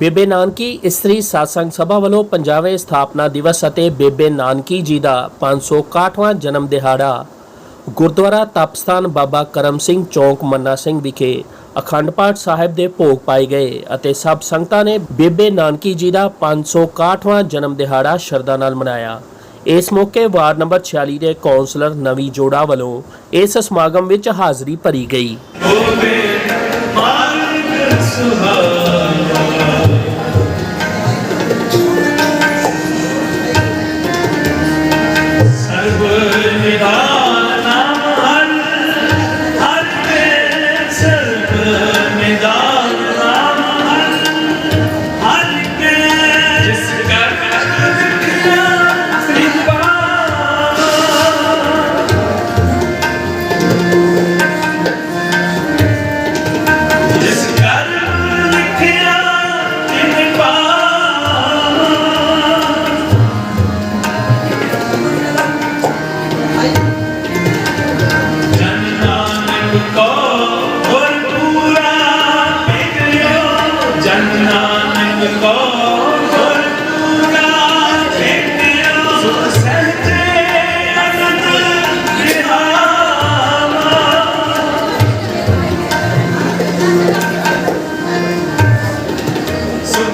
ਬੇਬੇ ਨਾਨਕੀ ਇਸਤਰੀ satsang ਸਭਾ ਵੱਲੋਂ 50ਵੇਂ ਸਥਾਪਨਾ ਦਿਵਸ ਅਤੇ ਬੇਬੇ ਨਾਨਕੀ ਜੀ ਦਾ 561ਵਾਂ ਜਨਮ ਦਿਹਾੜਾ ਗੁਰਦੁਆਰਾ ਤਪਸਥਾਨ ਬਾਬਾ ਕਰਮ ਸਿੰਘ ਚੌਂਕ, ਮੰਨਾ ਸਿੰਘ ਵਿਖੇ ਅਖੰਡ ਪਾਠ ਸਾਹਿਬ ਦੇ ਭੋਗ ਪਾਏ ਗਏ ਅਤੇ ਸਭ ਸੰਗਤਾਂ ਨੇ ਬੇਬੇ ਨਾਨਕੀ ਜੀ ਦਾ 561ਵਾਂ ਜਨਮ ਦਿਹਾੜਾ ਸ਼ਰਧਾ ਨਾਲ ਮਨਾਇਆ। ਇਸ ਮੌਕੇ ਵਾਰਡ ਨੰਬਰ 46 ਦੇ ਕੌਂਸਲਰ ਨਵੀ ਜੋੜਾ ਵੱਲੋਂ ਇਸ ਸਮਾਗਮ ਵਿੱਚ ਹਾਜ਼ਰੀ ਭਰੀ ਗਈ। ਸਰਬ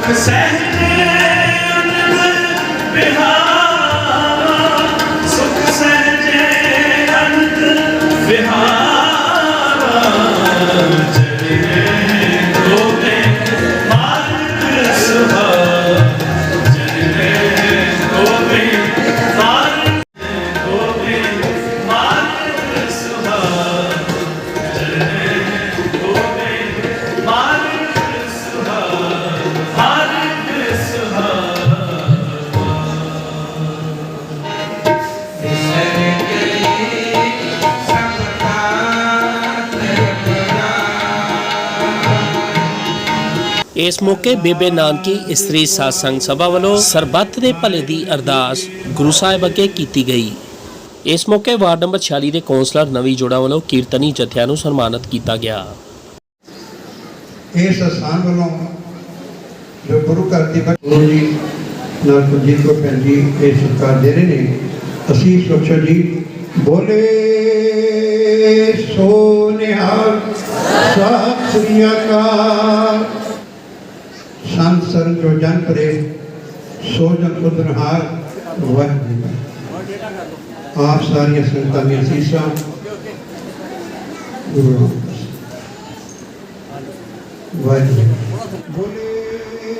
cassette. ਇਸ ਮੌਕੇ ਬੇਬੇ ਨਾਨਕੀ, ਇਸਤਰੀ satsang ਸਭਾ ਵੱਲੋਂ ਸਰਬੱਤ ਦੇ ਭਲੇ ਦੀ ਅਰਦਾਸ ਗੁਰੂ ਸਾਹਿਬ ਅੱਗੇ ਕੀਤੀ ਗਈ। ਇਸ ਮੌਕੇ ਵਾਰਡ ਨੰਬਰ 46 ਦੇ ਕੌਂਸਲਰ ਨਵੀ ਜੋੜਾ ਵੱਲੋਂ ਕੀਰਤਨੀ ਜਥਿਆਂ ਨੂੰ ਸਨਮਾਨਿਤ ਕੀਤਾ ਗਿਆ। ਇਸ ਸਥਾਨ ਵੱਲੋਂ ਜੋ ਗੁਰੂ ਘਰ ਦੀ ਗੁਰੂ ਜੀ ਨਾਲ ਕੁਲਜੀਤ ਕੋ ਭੈਣ ਜੀ ਇਹ ਸਤਿਕਾਰ ਦੇ ਰਹੇ ਨੇ। ਅਸੀਂ ਸੋਚੋ ਜੀ, ਬੋਲੇ ਸੋ ਸਤਿ ਸ੍ਰੀ ਅਕਾਲ। ਸੰਤ ਸਰਨ ਜੋ ਜਨ ਪਰੇ ਸੋ ਜਨ ਕੁਦਰਹਾਰ ਵਾਹਿਗੁਰੂ ਆਪ ਸਾਰੀਆਂ ਸੰਗਤਾਂ ਦੀਆਂ ਸੀਸਾਂ ਗੁਰੂ ਰਾਮਦਾਸ ਵਾਹਿਗੁਰੂ ਬੋਲੇ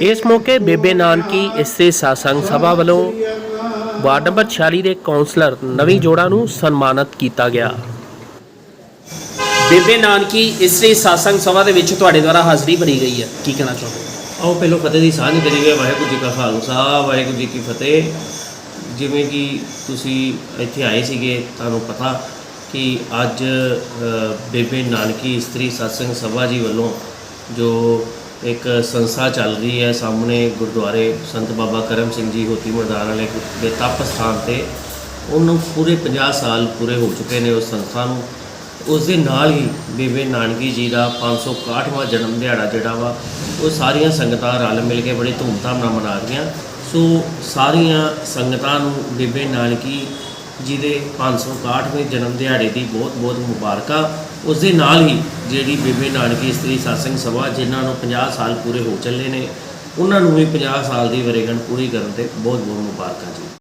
ਇਸ ਮੌਕੇ ਬੇਬੇ ਨਾਨਕੀ ਇਸਤਰੀ satsang ਸਭਾ ਵੱਲੋਂ ਵਾਰਡ ਨੰਬਰ 46 ਦੇ ਕੌਂਸਲਰ ਨਵੀ ਜੋੜਾ ਨੂੰ ਸਨਮਾਨਿਤ ਕੀਤਾ ਗਿਆ। ਬੇਬੇ ਨਾਨਕੀ ਇਸਤਰੀ satsang ਸਭਾ ਦੇ ਵਿੱਚ ਤੁਹਾਡੇ ਦੁਆਰਾ ਹਾਜ਼ਰੀ ਭਰੀ ਗਈ ਹੈ। ਕੀ ਕਹਿਣਾ ਚਾਹੁੰਦੇ ਆਓ ਪਹਿਲਾਂ ਫਤਿਹ ਦੀ ਸਾਂਝ ਕਰੀਏ। ਵਾਹਿਗੁਰੂ ਜੀ ਕਾ ਖਾਲਸਾ, ਵਾਹਿਗੁਰੂ ਜੀ ਕੀ ਫਤਿਹ। ਜਿਵੇਂ ਕਿ ਤੁਸੀਂ ਇੱਥੇ ਆਏ ਸੀਗੇ, ਤੁਹਾਨੂੰ ਪਤਾ ਕਿ ਅੱਜ ਬੇਬੇ ਨਾਨਕੀ ਇਸਤਰੀ satsang ਸਭਾ ਜੀ ਵੱਲੋਂ ਜੋ ਇੱਕ ਸੰਸਥਾ ਚੱਲ ਰਹੀ ਹੈ ਸਾਹਮਣੇ ਗੁਰਦੁਆਰੇ ਸੰਤ ਬਾਬਾ ਕਰਮ ਸਿੰਘ ਜੀ ਹੋਤੀ ਮੈਦਾਨ ਵਾਲੇ ਦੇ ਤਪ ਸਥਾਨ ਤੇ, ਉਹਨੂੰ ਪੂਰੇ 50 ਸਾਲ ਪੂਰੇ ਹੋ ਚੁੱਕੇ ਨੇ ਉਸ ਸੰਸਥਾ ਨੂੰ। ਉਸ ਦੇ ਨਾਲ ਹੀ ਬੇਬੇ ਨਾਨਕੀ ਜੀ ਦਾ 561ਵਾਂ ਜਨਮ ਦਿਹਾੜਾ ਜਿਹੜਾ ਵਾ, ਉਹ ਸਾਰੀਆਂ ਸੰਗਤਾਂ ਰਲ ਮਿਲ ਕੇ ਬੜੀ ਧੂਮਧਾਮ ਨਾਲ ਮਨਾ ਰਹੀਆਂ। ਸੋ ਸਾਰੀਆਂ ਸੰਗਤਾਂ ਨੂੰ ਬੇਬੇ ਨਾਨਕੀ ਜੀ ਦੇ 561ਵੇਂ ਜਨਮ ਦਿਹਾੜੇ ਦੀ ਬਹੁਤ-ਬਹੁਤ ਮੁਬਾਰਕਾਂ। ਉਸ ਦੇ ਨਾਲ ਹੀ ਜਿਹੜੀ ਬੇਬੇ ਨਾਨਕੀ ਇਸਤਰੀ satsang ਸਭਾ, ਜਿਨ੍ਹਾਂ ਨੂੰ 50 ਸਾਲ ਪੂਰੇ ਹੋ ਚੱਲੇ ਨੇ, ਉਹਨਾਂ ਨੂੰ ਵੀ 50 ਸਾਲ ਦੀ ਵਰੇਗੰਢ ਪੂਰੀ ਕਰਨ ਤੇ ਬਹੁਤ-ਬਹੁਤ ਮੁਬਾਰਕਾਂ ਜੀ।